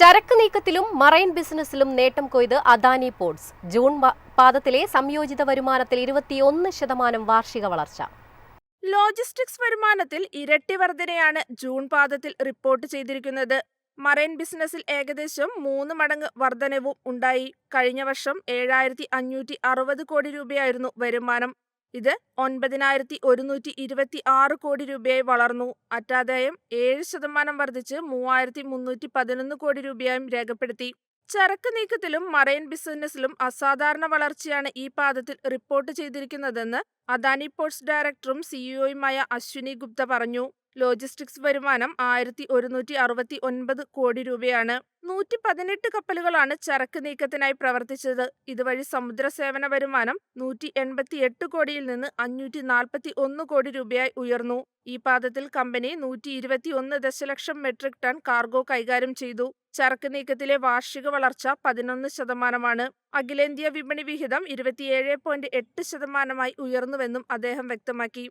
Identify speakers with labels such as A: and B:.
A: ചരക്ക് നീക്കത്തിലും മറൈൻ ബിസിനസ്സിലും നേട്ടം കൊയ്ത് അദാനി പോർട്സ്. ജൂൺ പാദത്തിലെ സംയോജിത വരുമാനത്തിൽ ഇരുപത്തിയൊന്ന് ശതമാനം വാർഷിക വളർച്ച.
B: ലോജിസ്റ്റിക്സ് വരുമാനത്തിൽ ഇരട്ടി വർധനയാണ് ജൂൺ പാദത്തിൽ റിപ്പോർട്ട് ചെയ്തിരിക്കുന്നത്. മറൈൻ ബിസിനസ്സിൽ ഏകദേശം മൂന്ന് മടങ്ങ് വർധനവും ഉണ്ടായി. കഴിഞ്ഞ വർഷം ഏഴായിരത്തി അഞ്ഞൂറ്റി അറുപത് കോടി രൂപയായിരുന്നു വരുമാനം. ഇത് ഒൻപതിനായിരത്തി ഒരുന്നൂറ്റി ഇരുപത്തി ആറ് കോടി രൂപയായി വളർന്നു. അറ്റാദായം ഏഴ് ശതമാനം വർദ്ധിച്ച് മൂവായിരത്തി മുന്നൂറ്റി പതിനൊന്ന് കോടി രൂപയായും രേഖപ്പെടുത്തി. ചരക്ക് നീക്കത്തിലും മറൈൻ ബിസിനസ്സിലും അസാധാരണ വളർച്ചയാണ് ഈ പാദത്തിൽ റിപ്പോർട്ട് ചെയ്തിരിക്കുന്നതെന്ന് അദാനി പോർട്സ് ഡയറക്ടറും സിഇഒയുമായ അശ്വിനി ഗുപ്ത പറഞ്ഞു. ലോജിസ്റ്റിക്സ് വരുമാനം ആയിരത്തി ഒരുന്നൂറ്റി അറുപത്തി ഒൻപത് കോടി രൂപയാണ്. നൂറ്റി പതിനെട്ട് കപ്പലുകളാണ് ചരക്ക് നീക്കത്തിനായി പ്രവർത്തിച്ചത്. ഇതുവഴി സമുദ്ര സേവന വരുമാനം നൂറ്റി എൺപത്തി എട്ട് കോടിയിൽ നിന്ന് അഞ്ഞൂറ്റി നാൽപ്പത്തി ഒന്ന് കോടി രൂപയായി ഉയർന്നു. ഈ പാദത്തിൽ കമ്പനി നൂറ്റി ഇരുപത്തി ഒന്ന് ദശലക്ഷം മെട്രിക് ടൺ കാർഗോ കൈകാര്യം ചെയ്തു. ചരക്ക് നീക്കത്തിലെ വാർഷിക വളർച്ച പതിനൊന്ന് ശതമാനമാണ്. അഖിലേന്ത്യാ വിപണി വിഹിതം ഇരുപത്തിയേഴ് പോയിന്റ് എട്ട് ശതമാനമായി ഉയർന്നുവെന്നും അദ്ദേഹം വ്യക്തമാക്കി.